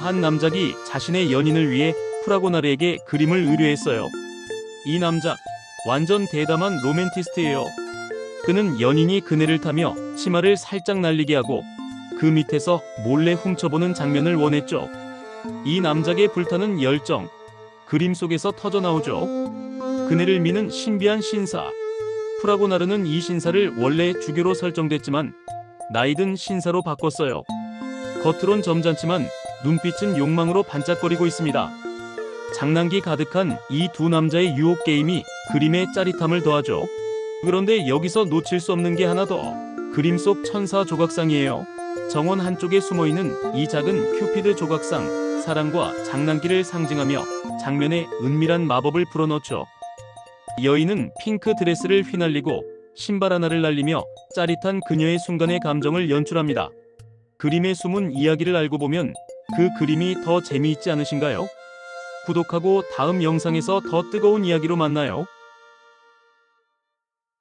한 남작이 자신의 연인을 위해 프라고나르에게 그림을 의뢰했어요. 이 남작 완전 대담한 로맨티스트예요. 그는 연인이 그네를 타며 치마를 살짝 날리게 하고 그 밑에서 몰래 훔쳐보는 장면을 원했죠. 이 남작의 불타는 열정 그림 속에서 터져 나오죠. 그네를 미는 신비한 신사. 프라고나르는 이 신사를 원래 주교로 설정됐지만 나이든 신사로 바꿨어요. 겉으론 점잖지만 눈빛은 욕망으로 반짝거리고 있습니다. 장난기 가득한 이 두 남자의 유혹 게임이 그림의 짜릿함을 더하죠. 그런데 여기서 놓칠 수 없는 게 하나 더. 그림 속 천사 조각상이에요. 정원 한쪽에 숨어 있는 이 작은 큐피드 조각상, 사랑과 장난기를 상징하며 장면에 은밀한 마법을 불어넣죠. 여인은 핑크 드레스를 휘날리고 신발 하나를 날리며 짜릿한 그녀의 순간의 감정을 연출합니다. 그림의 숨은 이야기를 알고 보면 그 그림이 더 재미있지 않으신가요? 구독하고 다음 영상에서 더 뜨거운 이야기로 만나요.